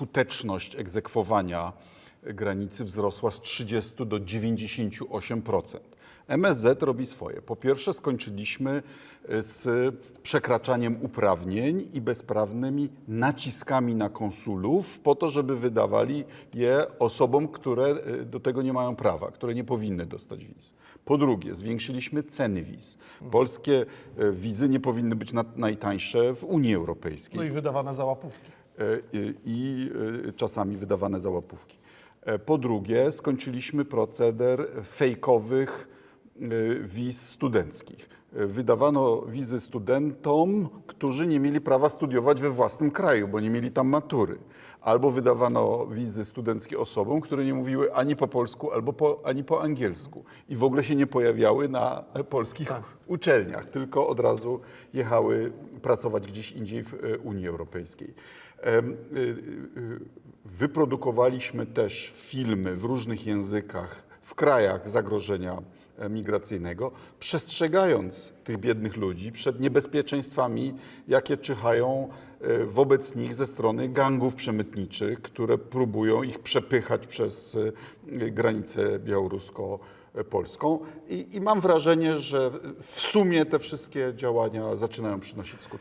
skuteczność egzekwowania granicy wzrosła z 30 do 98%. MSZ robi swoje. Po pierwsze, skończyliśmy y, z przekraczaniem uprawnień i bezprawnymi naciskami na konsulów po to, żeby wydawali je osobom, które y, do tego nie mają prawa, które nie powinny dostać wiz. Po drugie, zwiększyliśmy ceny wiz. Polskie y, wizy nie powinny być na, najtańsze w Unii Europejskiej No i wydawane za łapówki. E, i, e, czasami wydawane za łapówki. E, Po drugie, skończyliśmy proceder fejkowych wiz studenckich. Wydawano wizy studentom, którzy nie mieli prawa studiować we własnym kraju, bo nie mieli tam matury. Albo wydawano wizy studenckie osobom, które nie mówiły ani po polsku, albo po, ani po angielsku. I w ogóle się nie pojawiały na polskich uczelniach, tylko od razu jechały pracować gdzieś indziej w e, Unii Europejskiej. Y, y, y, Wyprodukowaliśmy też filmy w różnych językach w krajach zagrożenia e, migracyjnego, przestrzegając tych biednych ludzi przed niebezpieczeństwami, jakie czyhają e, wobec nich ze strony gangów przemytniczych, które próbują ich przepychać przez e, granicę białorusko-polską. I, I mam wrażenie, że w sumie te wszystkie działania zaczynają przynosić skutki.